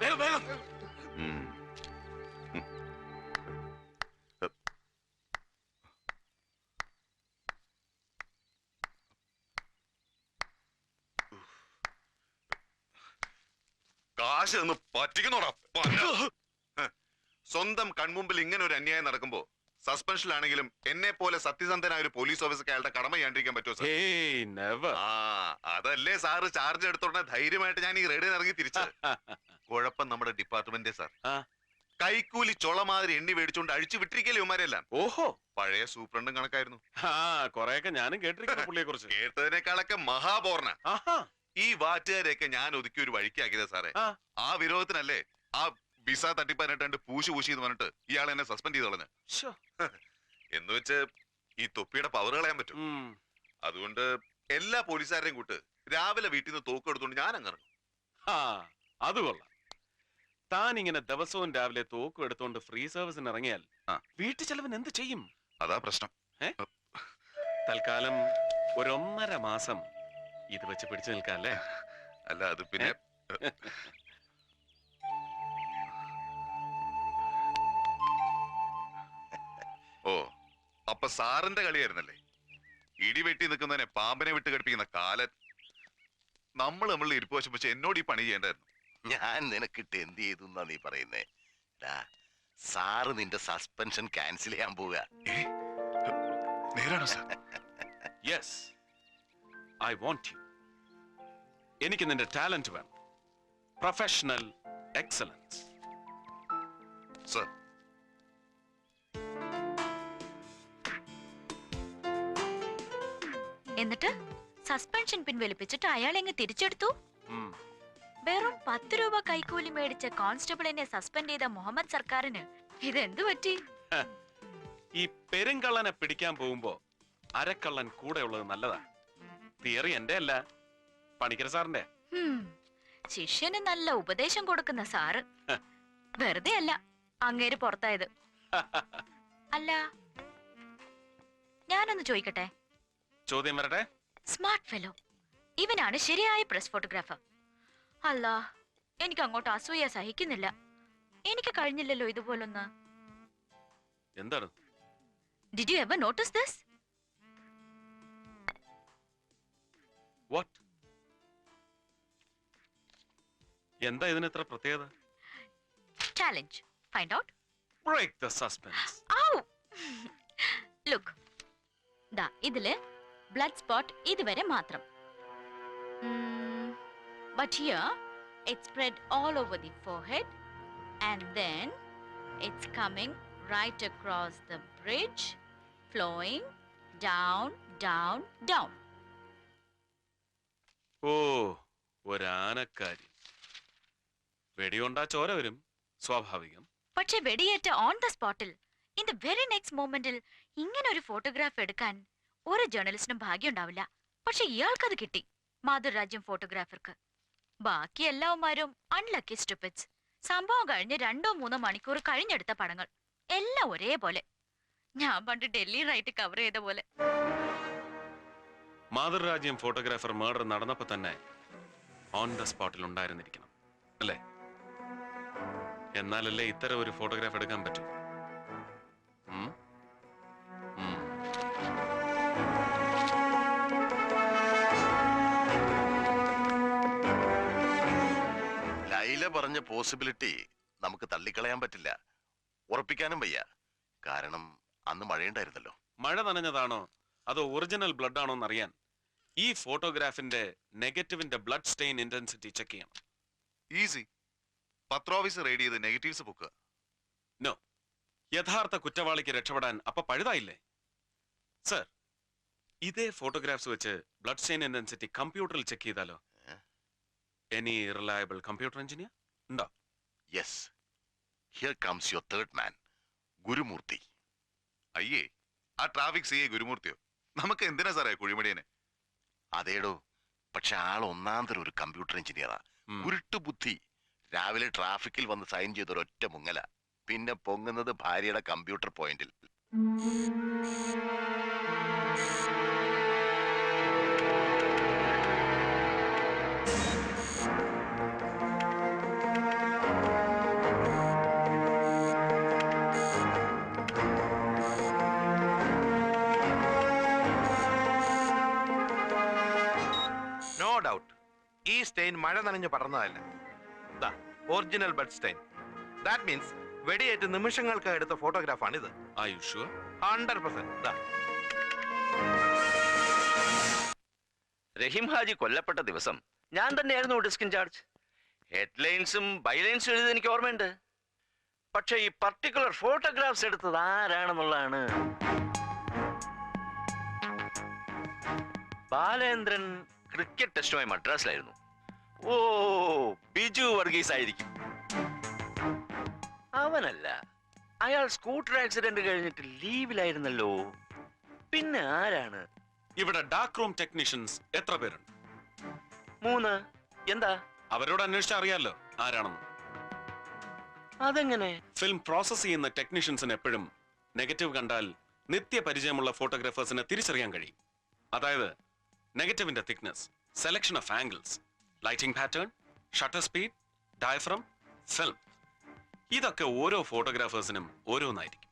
വേഗം ഉം. കാശ് ഒന്ന് പറ്റിക്കുന്നോടാ പന്ന. സ്വന്തം കൺമുമ്പിൽ ഇങ്ങനെ ഒരു അന്യായം നടക്കുമ്പോ സസ്പെൻഷനിലാണെങ്കിലും എന്നെ പോലെ സത്യസന്ധനായ ഒരു പോലീസ് ഓഫീസർക്ക് അയാളുടെ കടമ ചെയ്യാണ്ടിരിക്കാൻ പറ്റുമോ സാർ? നെവർ ആ അതല്ലേ സാറ് ചാർജ് എടുത്തോടെ ധൈര്യമായിട്ട് ഞാൻ ഈ റേഡിയോ ഇറങ്ങി തിരിച്ചത് കുഴപ്പം നമ്മുടെ ഡിപ്പാർട്ട്മെന്റ് സാർ. ആ. കൈക്കൂലി ചൊള മാതിരി എണ്ണി മേടിച്ചുകൊണ്ട് അഴിച്ചു വിട്ടിരിക്കലേ ഇവന്മാരെല്ലാം? ഓഹോ. പഴയ സൂപ്രണ്ടും കണക്കായിരുന്നു. ആ കൊറേയൊക്കെ ഞാനും കേട്ടിരിക്കുന്നു പുള്ളിയെ കുറിച്ച് കേട്ടതിനേക്കാളൊക്കെ മഹാപോർണ ആഹാ. ഈ വാറ്റുകാരെയൊക്കെ ഞാൻ ഒതുക്കി ഒരു വഴിക്കാക്കിയത് സാറേ. ആ. ആ വിരോധത്തിനല്ലേ ആ വിസ തട്ടിപ്പാനായിട്ട് പൂശി പൂശി എന്ന് പറഞ്ഞിട്ട് ഇയാൾ എന്നെ സസ്പെൻഡ് ചെയ്ത് കളഞ്ഞു. എന്ന് വെച്ച് ഈ തൊപ്പിയുടെ പവർ കളയാൻ പറ്റും. അതുകൊണ്ട് എല്ലാ പോലീസുകാരെയും കൂട്ട് രാവിലെ വീട്ടിൽ നിന്ന് തോക്ക് എടുത്തുകൊണ്ട് ഞാൻ അങ്ങനെ ആ അത് കൊള്ളാം. താൻ ഇങ്ങനെ ദിവസവും രാവിലെ തോക്കും എടുത്തോണ്ട് ഫ്രീ സർവീസിന് ഇറങ്ങിയാൽ. വീട്ടു ചെലവൻ എന്ത് ചെയ്യും? അതാ പ്രശ്നം. തൽക്കാലം ഒരൊന്നര മാസം ഇത് വെച്ച് പിടിച്ചു നിൽക്കാം അല്ലേ അല്ല അത് പിന്നെ ഓ അപ്പൊ സാറിന്റെ കളിയായിരുന്നല്ലേ? ഇടി വെട്ടി നിൽക്കുന്നതിനെ പാമ്പിനെ വിട്ട് കടിപ്പിക്കുന്ന കാലൻ. നമ്മൾ നമ്മൾ ഇരിപ്പ് വശം വെച്ച് എന്നോട് ഈ പണി ചെയ്യേണ്ടായിരുന്നു. ഞാൻ നിനക്കിട്ട് എന്ത് ചെയ്തു എന്നാ നീ പറയുന്നേ? ഡാ, സാറ് നിന്റെ സസ്പെൻഷൻ ക്യാൻസൽ ചെയ്യാൻ പോവുക. നേരാണോ sir? Yes I want you എനിക്ക് നിന്റെ ടാലന്റ് വേണം. പ്രൊഫഷണൽ എക്സലൻസ് സാർ എന്നിട്ട് സസ്പെൻഷൻ പിൻവലിപ്പിച്ചിട്ട് അയാളെങ്ങ് തിരിച്ചെടുത്തു. വെറും പത്ത് രൂപ കൈക്കൂലി മേടിച്ച കോൺസ്റ്റബിളിനെ സസ്പെൻഡ് ചെയ്ത മുഹമ്മദ് സർക്കാരിന് ഇതെന്തു പറ്റി? ഈ പെരുങ്കള്ളനെ പിടിക്കാൻ പോകുമ്പോ അരക്കള്ളൻ കൂടെ ഉള്ളത് നല്ലതാ. തിയറി എന്റെ അല്ല പണിക്കര സാറിന്റെ. ശിഷ്യന് നല്ല ഉപദേശം കൊടുക്കുന്ന സാറ്. വെറുതെ അല്ല അങ്ങേര് പുറത്തായത്. അല്ല ഞാനൊന്ന് ചോദിക്കട്ടെ? ചോദ്യം വരട്ടെ. സ്മാർട്ട് ഫെലോ ഇവനാണ് ശരിയായ പ്രസ് ഫോട്ടോഗ്രാഫർ അല്ല എനിക്ക് അങ്ങോട്ട് അസൂയ സഹിക്കുന്നില്ല. എനിക്ക് കഴിഞ്ഞില്ലല്ലോ ഇതുപോലൊന്ന്. എന്താണ്? Did you ever notice this what എന്താ ഇതിന് ഇത്ര പ്രത്യേകത? Challenge find out break the suspense ഔ! ലുക്ക് ദാ ഇതിൽ ബ്ലഡ് സ്പോട്ട് ഇതുവരെ മാത്രം. But here it spread all over the forehead and then it's coming right across the bridge flowing down down down ഓ ഒരാനക്കാരി. വെടിയുണ്ടാ ചോര വരും സ്വാഭാവികം. പക്ഷെ വെടിയേറ്റ ഓൺ ദ സ്പോട്ടിൽ ഇൻ ദ വെരി നെക്സ്റ്റ് മൊമെന്റിൽ ഇങ്ങനെ ഒരു ഫോട്ടോഗ്രാഫ് എടുക്കാൻ ഒരു ജേർണലിസ്റ്റിനും ഭാഗ്യം ഉണ്ടാവില്ല. പക്ഷെ ഇയാൾക്കത് കിട്ടി. മാതൃരാജ്യം ഫോട്ടോഗ്രാഫർക്ക് ബാക്കി എല്ലാവന്മാരും അൺലക്കി സ്റ്റുപ്പിറ്റ്സ് സംഭവം കഴിഞ്ഞ് രണ്ടോ മൂന്നോ മണിക്കൂർ കഴിഞ്ഞെടുത്ത പടങ്ങൾ. എല്ലാം ഒരേപോലെ. ഞാൻ പണ്ട് ഡൽഹി റൈറ്റ് കവർ ചെയ്ത പോലെ. മാതൃരാജ്യം ഫോട്ടോഗ്രാഫർ മർഡർ നടന്നപ്പോ തന്നെ ഓൺ ദ സ്പോട്ടിൽ ഉണ്ടായിരുന്നിരിക്കണം. അല്ലേ? എന്നാലല്ലേ ഇത്തരം ഒരു ഫോട്ടോഗ്രാഫ് എടുക്കാൻ പറ്റൂ? പറഞ്ഞ പോസിബിലിറ്റി നമുക്ക് തള്ളിക്കളയാൻ പറ്റില്ല. ഉറപ്പിക്കാനും വയ്യ. കാരണം അന്ന് മഴയുണ്ടായിരുന്നല്ലോ. മഴ നനഞ്ഞതാണോ? അതോ ഒറിജിനൽ ബ്ലഡ് ആണോ എന്നറിയാൻ. ഈ ഫോട്ടോഗ്രാഫിന്റെ നെഗറ്റീവിന്റെ ബ്ലഡ് സ്റ്റെയിൻ ഇന്റൻസിറ്റി ചെക്ക് ചെയ്യണം. ഈസി പത്രോഫീസ് റെയ്ഡ് ചെയ്ത് നെഗറ്റീവ്സ് ബുക്ക് നോ യഥാർത്ഥ കുറ്റവാളിക്ക് രക്ഷപ്പെടാൻ അപ്പൊ പഴുതായില്ലേ? സർ ഇതേ ഫോട്ടോഗ്രാഫ്സ് വെച്ച് ബ്ലഡ് സ്റ്റെയിൻ ഇന്റൻസിറ്റി കമ്പ്യൂട്ടറിൽ ചെക്ക് ചെയ്താലോ? എനി റിലയബിൾ കമ്പ്യൂട്ടർ എഞ്ചിനീയർ ഉണ്ടോ? Yes here comes your third man Gurumoorthy. അയ്യേ ആ ട്രാഫിക് സി ഐ ഗുരുമൂർത്തിയോ? നമുക്ക് എന്തിനാ സാറേ കുഴിമടിയനെ? അതേടോ പക്ഷെ ആൾ ഒന്നാന്തരം ഒരു കമ്പ്യൂട്ടർ എഞ്ചിനീയറാ. ഉരുട്ടു ബുദ്ധി രാവിലെ ട്രാഫിക്കിൽ വന്ന് സൈൻ ചെയ്ത ഒരൊറ്റ മുങ്ങല. പിന്നെ പൊങ്ങുന്നത് ഭാര്യയുടെ കമ്പ്യൂട്ടർ പോയിന്റിൽ മഴ നനഞ്ഞു പടർന്നതല്ല ദാ original blood stain. That means വെടിയേറ്റ് നിമിഷങ്ങൾക്ക് എടുത്ത ഫോട്ടോഗ്രാഫാണിത്. ആയുഷ് ഹൺഡ്രഡ് പെർസെന്റ് റഹീം ഹാജി കൊല്ലപ്പെട്ട ദിവസം ഞാൻ തന്നെയായിരുന്നു ഡിസ്ക് ഇൻചാർജ് ഹെഡ്ലൈൻസും ബൈലൈൻസും എഴുതി എനിക്ക് ഓർമ്മയുണ്ട്. പക്ഷേ ഈ പർട്ടിക്കുലർ ഫോട്ടോഗ്രാഫ്സ് എടുത്തത് ആരാണെന്നുള്ളതാണ്. ബാലേന്ദ്രൻ ക്രിക്കറ്റ് ടെസ്റ്റുമായി മദ്രാസിലായിരുന്നു. ഓ ബിജു വർഗീസ് ആയിരിക്കും അവനല്ല അയാൾ സ്കൂട്ടർ ആക്സിഡന്റ് കഴിഞ്ഞിട്ട് ലീവിലായിരുന്നല്ലോ. പിന്നെ ആരാണ്? ഇവിടെ ഡാർക്ക് റൂം ടെക്നീഷ്യൻസ് എത്ര പേരുണ്ട്? മൂന്ന്. എന്താ? അവരോട് അന്വേഷിച്ചാൽ അറിയാലോ ആരാണെന്ന്. അതെങ്ങനെ? ഫിലിം പ്രോസസ് ചെയ്യുന്ന ടെക്നീഷ്യൻസിന് എപ്പോഴും നെഗറ്റീവ് കണ്ടാൽ നിത്യപരിചയമുള്ള ഫോട്ടോഗ്രാഫേഴ്സിനെ തിരിച്ചറിയാൻ കഴിയും. അതായത് നെഗറ്റീവിന്റെ thickness selection of angles lighting pattern shutter speed diaphragm film ഇതൊക്കെ ഓരോ ഫോട്ടോഗ്രാഫേഴ്സിനും ഓരോന്നായിരിക്കും.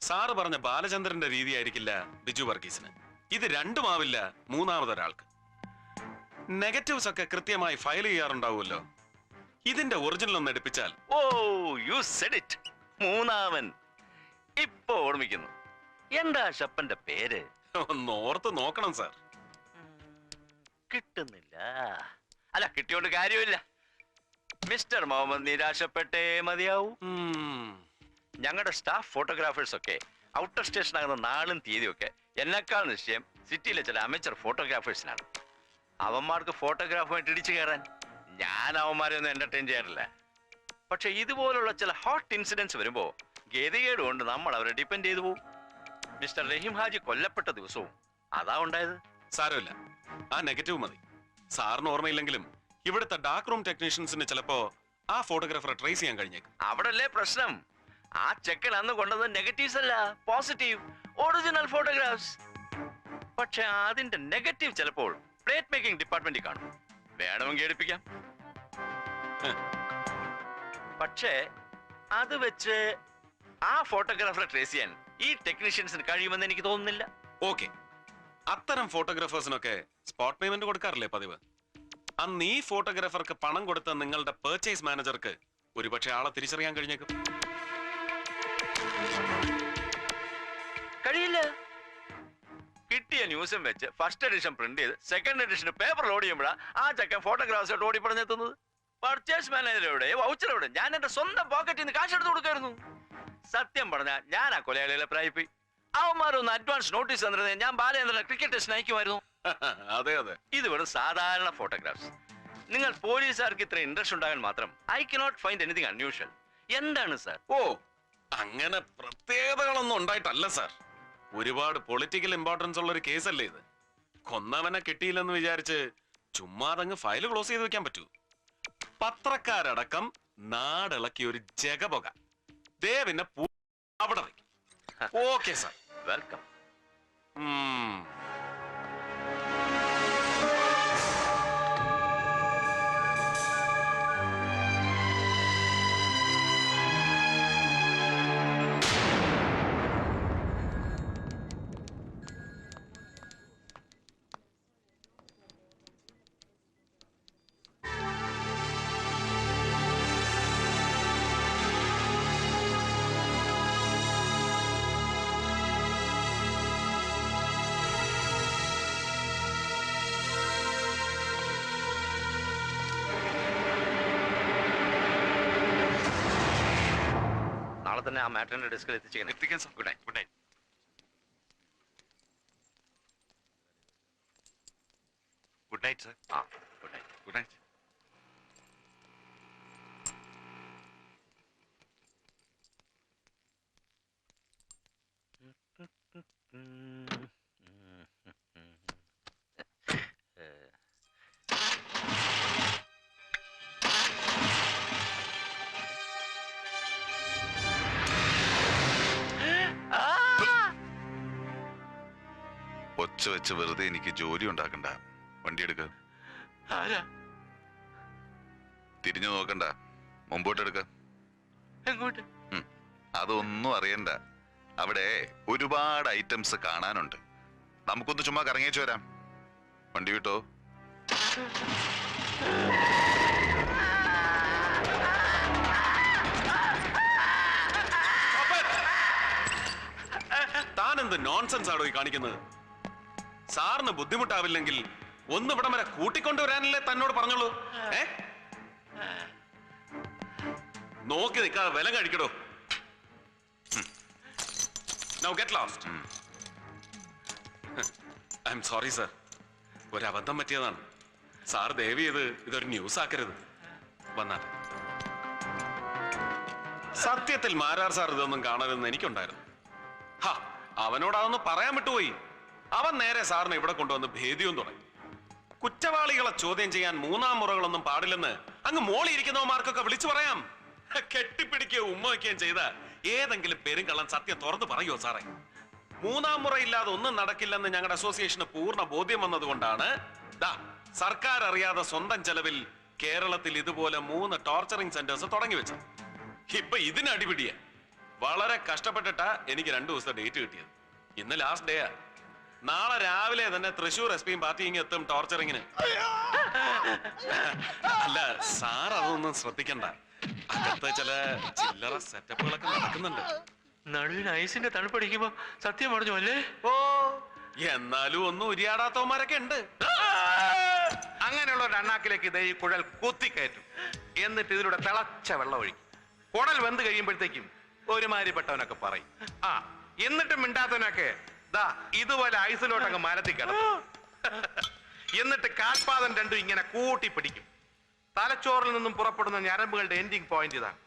സാറ് പറഞ്ഞ ബാലചന്ദ്രന്റെ രീതിയായിരിക്കില്ല ബിജു വർഗീസിന്. ഇത് രണ്ടുമാവില്ല മൂന്നാമതൊരാൾക്ക്. നെഗറ്റീവ്സ് ഒക്കെ കൃത്യമായി ഫയൽ ചെയ്യാറുണ്ടാവുമല്ലോ. ഇതിന്റെ ഒറിജിനൽ ഒന്ന് എടുപ്പിച്ചാൽ ഓ യു സെഡ് ഇറ്റ് മൂന്നാമൻ. ഇപ്പൊ ഓർമ്മിക്കുന്നു. എന്താ ഷപ്പന്റെ പേര്? ഒന്ന് ഓർത്ത് നോക്കണം സാർ കിട്ടുന്നില്ല. അല്ല കിട്ടിയോണ്ട് കാര്യമില്ല. മിസ്റ്റർ മുഹമ്മദ് നിരാശപ്പെട്ടേ മതിയാവൂ. ഞങ്ങളുടെ സ്റ്റാഫ് ഫോട്ടോഗ്രാഫേഴ്സ് ഒക്കെ ഔട്ടർ സ്റ്റേഷൻ ആകുന്ന നാളും തീയതിയും ഒക്കെ എന്നെക്കാൾ നിശ്ചയം സിറ്റിയിലെ ചില അമേച്ചർ ഫോട്ടോഗ്രാഫേഴ്സിനാണ്. അവന്മാർക്ക് ഫോട്ടോഗ്രാഫുമായിട്ട് ഇടിച്ചു കയറാൻ ഞാൻ അവന്മാരെ ഒന്നും എന്റർടൈൻ ചെയ്യാറില്ല. പക്ഷെ ഇതുപോലുള്ള ചില ഹോട്ട് ഇൻസിഡൻസ് വരുമ്പോൾ ഗതികേട് കൊണ്ട് നമ്മൾ അവരെ ഡിപ്പെൻഡ് ചെയ്തു പോകും മിസ്റ്റർ റഹീം ഹാജി കൊല്ലപ്പെട്ട ദിവസവും അതാ ഉണ്ടായത്. സാരമില്ല. ആ നെഗറ്റീവ് മതി. സാറിന് ഓർമ്മയില്ലെങ്കിലും ഇവിടുത്തെ ഡാർക്ക് റൂം ടെക്നീഷ്യൻസിന് ചിലപ്പോ ആ ഫോട്ടോഗ്രാഫറെ ട്രേസ് ചെയ്യാൻ കഴിഞ്ഞേക്കും. അവിടല്ലേ പ്രശ്നം? ആ ചെക്കൻ അന്ന് കൊണ്ടത് നെഗറ്റീവ്സ് അല്ല പോസിറ്റീവ് ഒറിജിനൽ ഫോട്ടോഗ്രാഫ്സ് പക്ഷെ അതിന്റെ നെഗറ്റീവ് ചിലപ്പോൾ പ്ലേറ്റ് മേക്കിംഗ് ഡിപ്പാർട്ട്മെന്റിൽ കാണും. വേണമെങ്കിൽ എടുപ്പിക്കാം. പക്ഷേ അത് വെച്ച് ആ ഫോട്ടോഗ്രാഫറെ ട്രേസ് ചെയ്യാൻ ഈ ടെക്നീഷ്യൻസിന് കഴിയുമെന്ന് എനിക്ക് തോന്നുന്നില്ല. ഓക്കെ. അത്തരം ഫോട്ടോഗ്രാഫേഴ്സിനൊക്കെ സ്പോട്ട് പേയ്മെന്റ് കൊടുക്കാറില്ലേ പതിവ്? അന്ന് ഈ ഫോട്ടോഗ്രാഫർക്ക് പണം കൊടുത്ത നിങ്ങളുടെ പർച്ചേസ് മാനേജർക്ക് ഒരുപക്ഷെ ആളെ തിരിച്ചറിയാൻ കഴിഞ്ഞേക്കും. കഴിയില്ല. കിട്ടിയ ന്യൂസും വെച്ച് ഫസ്റ്റ് എഡിഷൻ പ്രിന്റ് ചെയ്ത് സെക്കൻഡ് എഡിഷൻ പേപ്പർ ലോഡ് ചെയ്യുമ്പോഴാണ് ആ ചക്കൻ ഫോട്ടോഗ്രാഫേഴ്സ് ഓടി പറഞ്ഞെത്തുന്നത് പർച്ചേസ് മാനേജറോടെ വൗച്ചറോടെ ഞാൻ എന്റെ സ്വന്തം പോക്കറ്റിൽ നിന്ന് കാശ് എടുത്ത് കൊടുക്കായിരുന്നു. സത്യം പറഞ്ഞാൽ ഞാൻ ആ കൊലയാളികളെ പ്രായിപ്പോയി അവന്മാരൊന്ന് അഡ്വാൻസ് നോട്ടീസ് തന്നിരുന്നേ. ഞാൻ ബാലേന്ദ്രനെ ക്രിക്കറ്റ് ടെസ്റ്റിന് അയക്കുമായിരുന്നു അതെ അതെ. ഇത് വെറും സാധാരണ ഫോട്ടോഗ്രാഫ്സ് നിങ്ങൾ പോലീസുകാർക്ക് ഇത്ര ഇൻട്രസ്റ്റ് ഉണ്ടാകാൻ മാത്രം I cannot find anything unusual എന്താണ് സാർ ഓ അങ്ങനെ പ്രത്യേകതകളൊന്നും ഉണ്ടായിട്ടല്ല സാർ ഒരുപാട് പൊളിറ്റിക്കൽ ഇമ്പോർട്ടൻസ് ഉള്ള ഒരു കേസല്ലേ ഇത്? കൊന്നവനെ കിട്ടിയില്ലെന്ന് വിചാരിച്ച് ചുമ്മാതങ്ങ് ഫയൽ ക്ലോസ് ചെയ്ത് വെക്കാൻ പറ്റൂ. പത്രക്കാരടക്കം നാടിളക്കിയ ഒരു ജഗപുക. ദേ പിന്നെ അവിടെ ഓക്കെ സാർ വെൽക്കം ഉം. നാളെ തന്നെ ആ മാറ്ററിന്റെ ഡെസ്കിൽ എത്തിച്ചേക്കണം. എത്തിക്കാൻ sir. Good night good night good night sir ആ ഗുഡ് നൈറ്റ് ഗുഡ് നൈറ്റ് ഒച്ച ഒളിച്ചു വെച്ച് വെറുതെ എനിക്ക് ജോലി ഉണ്ടാക്കണ്ട. വണ്ടി എടുക്ക. ആരാ? തിരിഞ്ഞു നോക്കണ്ട. മുമ്പോട്ട് എടുക്ക. എങ്ങോട്ട്? അതൊന്നും അറിയണ്ട. അവിടെ ഒരുപാട് ഐറ്റംസ് കാണാനുണ്ട്. നമുക്കൊന്ന് ചുമ്മാ കറങ്ങിച്ചു വരാം. വണ്ടി വിട്ടോ? താൻ എന്ത് നോൺസെൻസ് ആണോ ഈ കാണിക്കുന്നത്? സാറിന് ബുദ്ധിമുട്ടാവില്ലെങ്കിൽ ഒന്ന് ഇവിടം വരെ കൂട്ടിക്കൊണ്ടുവരാനല്ലേ തന്നോട് പറഞ്ഞോളൂ ഏ? നോക്കി നിൽക്കാതെ വില കഴിക്കടോ. Now get lost I'm sorry sir ഒരബദ്ധം പറ്റിയതാണ്. സാർ ദയവ് ഇത് ഇതൊരു ന്യൂസ് ആക്കരുത്. വന്നാൽ. സത്യത്തിൽ മാരാർ സാർ ഇതൊന്നും കാണരുതെന്ന് എനിക്കുണ്ടായിരുന്നു. ഹാ അവനോട് അതൊന്ന് പറയാൻ വിട്ടുപോയി. അവൻ നേരെ സാറിനെ ഇവിടെ കൊണ്ടുവന്ന് ഭേദ്യവും തുടങ്ങി. കുറ്റവാളികളെ ചോദ്യം ചെയ്യാൻ മൂന്നാം മുറകളൊന്നും പാടില്ലെന്ന് അങ്ങ് മോളിയിരിക്കുന്നവന്മാർക്കൊക്കെ വിളിച്ചു പറയാം. കെട്ടിപ്പിടിക്കുകയോ ഉമ്മ വയ്ക്കുകയും ചെയ്ത ഏതെങ്കിലും പെരുങ്കള്ളൻ സത്യം തുറന്നു പറയുമോ സാറേ? മൂന്നാം മുറയില്ലാതെ ഒന്നും നടക്കില്ലെന്ന് ഞങ്ങളുടെ അസോസിയേഷന് പൂർണ ബോധ്യം വന്നതുകൊണ്ടാണ് ദാ സർക്കാർ അറിയാതെ സ്വന്തം ചെലവിൽ കേരളത്തിൽ ഇതുപോലെ മൂന്ന് ടോർച്ചറിംഗ് സെന്റേഴ്സ് തുടങ്ങി വെച്ചത്. ഇപ്പൊ ഇതിന് അടിപിടിയാ വളരെ കഷ്ടപ്പെട്ടിട്ടാ എനിക്ക് രണ്ടു ദിവസത്തെ ഡേറ്റ് കിട്ടിയത്. ഇന്ന് ലാസ്റ്റ് ഡേയാ നാളെ രാവിലെ തന്നെ തൃശൂർ എസ് പിയും പാർട്ടി ഇങ്ങ് എത്തും ടോർച്ചറിങ്ങിന്. അല്ല സാർ അതൊന്നും ശ്രദ്ധിക്കണ്ട. അകത്ത് ചില ചില്ലറ സെറ്റപ്പുകളൊക്കെ നടക്കുന്നുണ്ട്. നടുവിന് ഐസിന്റെ തണുപ്പടിക്കുമ്പോ സത്യം പറഞ്ഞു അല്ലേ? ഓ എന്നാലും ഒന്നും ഉരിയാടാത്തവന്മാരൊക്കെ ഉണ്ട്. അങ്ങനെയുള്ള ഒരു അണ്ണാക്കിലേക്ക് ഇതേ ഈ കുഴൽ കുത്തിക്കയറ്റും. എന്നിട്ട് ഇതിലൂടെ തിളച്ച വെള്ളം ഒഴിക്കും. കുടൽ വെന്ത് കഴിയുമ്പോഴത്തേക്കും ഒരുമാതിരിപ്പെട്ടവനൊക്കെ പറയും. ആ എന്നിട്ടും മിണ്ടാത്തവനൊക്കെ ദാ ഇതുപോലെ ഐസിലോട്ടങ്ങ് മരത്തി കിടന്നു എന്നിട്ട് കാൽപാദം രണ്ടും ഇങ്ങനെ കൂട്ടി പിടിക്കും തലച്ചോറിൽ നിന്നും പുറപ്പെടുന്ന ഞരമ്പുകളുടെ എൻഡിങ് പോയിന്റ് ഇതാണ്.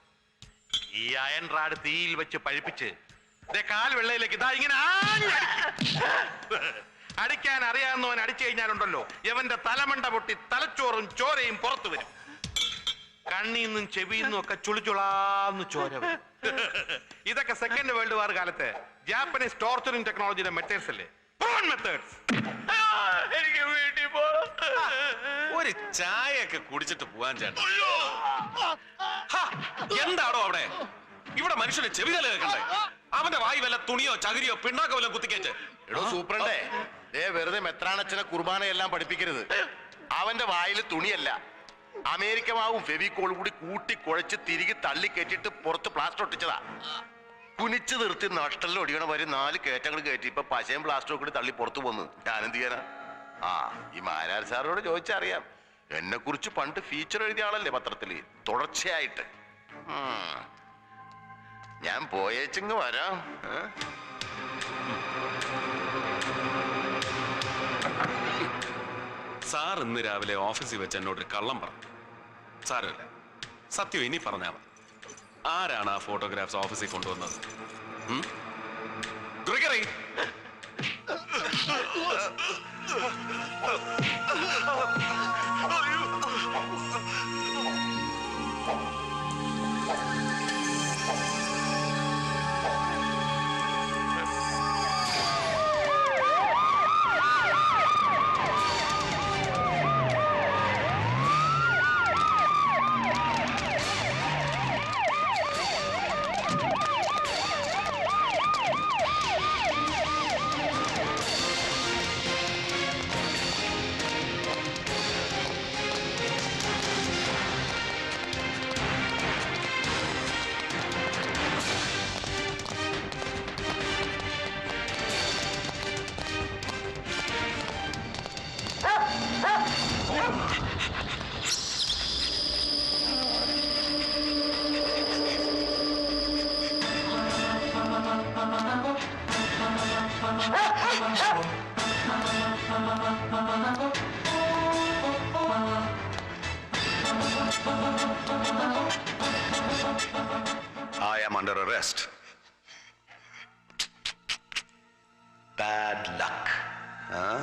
ഈ അയൺ റാഡ് തീയിൽ വെച്ച് പഴിപ്പിച്ച് കാൽ വെള്ളയിലേക്ക് ഇതാ ഇങ്ങനെ. അടിക്കാൻ അറിയാവുന്നവൻ അടിച്ചു കഴിഞ്ഞാലുണ്ടല്ലോ. യവന്റെ തലമണ്ട പൊട്ടി തലച്ചോറും ചോരയും പുറത്തു വരും. കണ്ണീന്നും ചെവിയിൽ നിന്നും ഒക്കെ ചുളിച്ചുളാന്ന് ചോര. ഇതൊക്കെ സെക്കൻഡ് വേൾഡ് വാർ കാലത്ത് ജാപ്പനീസ് ടോർച്ചറിംഗ് ടെക്നോളജിയുടെ മെത്തേഡ്സ് അല്ലേ? പ്രോൺ മെത്തേഡ്സ് എനിക്ക് വീട്ടിൽ പോകണം ഒരു ചായയൊക്കെ കുടിച്ചിട്ട് പോവാൻ ചേട്ടാ ഹാ, എന്താടോ അവിടെ? ഇവിടെ മനുഷ്യന് ചെവിതല കേൾക്കണ്ടേ? അവന്റെ വായി വല്ല തുണിയോ ചകിരിയോ പിണ്ണാക്കോ വല്ല കുത്തിക്കേറ്റ്. എടോ സൂപ്രണ്ടേ. ദേ വെറുതെ മെത്രാണച്ചനെ കുർബാനയെല്ലാം പഠിപ്പിക്കരുത്. അവന്റെ വായിൽ തുണിയല്ല. അമേരിക്ക മാവും ഫെവിക്കോൾ കൂടി കൂട്ടി കുഴച്ച് തിരികെ തള്ളി കയറ്റിട്ട് പുറത്ത് പ്ലാസ്റ്റർ ഒട്ടിച്ചതാ. കുനിച്ചു നിർത്തി നഷ്ടല്ല ഒടിയണ വരെ നാല് കയറ്റങ്ങൾ കയറ്റി. ഇപ്പൊ പശയും പ്ലാസ്റ്ററും കൂടി തള്ളി പുറത്തു പോന്നു. ഞാനെന്ത് ചെയ്യാനാ? ആ ഈ മാരാർ സാറിനോട് ചോദിച്ചറിയാം. എന്നെ കുറിച്ച് പണ്ട് ഫീച്ചർ എഴുതിയ ആളല്ലേ പത്രത്തിൽ തുടർച്ചയായിട്ട്. ഞാൻ പോയേച്ചിങ് വരാം? സാർ ഇന്ന് രാവിലെ ഓഫീസിൽ വെച്ച് എന്നോട് കള്ളം പറഞ്ഞു. സാരമില്ല. സത്യം ഇനി പറഞ്ഞാൽ മതി. ആരാണ് ആ ഫോട്ടോഗ്രാഫ്സ് ഓഫീസിൽ കൊണ്ടുവന്നത് ഉം? I am under arrest. Bad luck. Huh?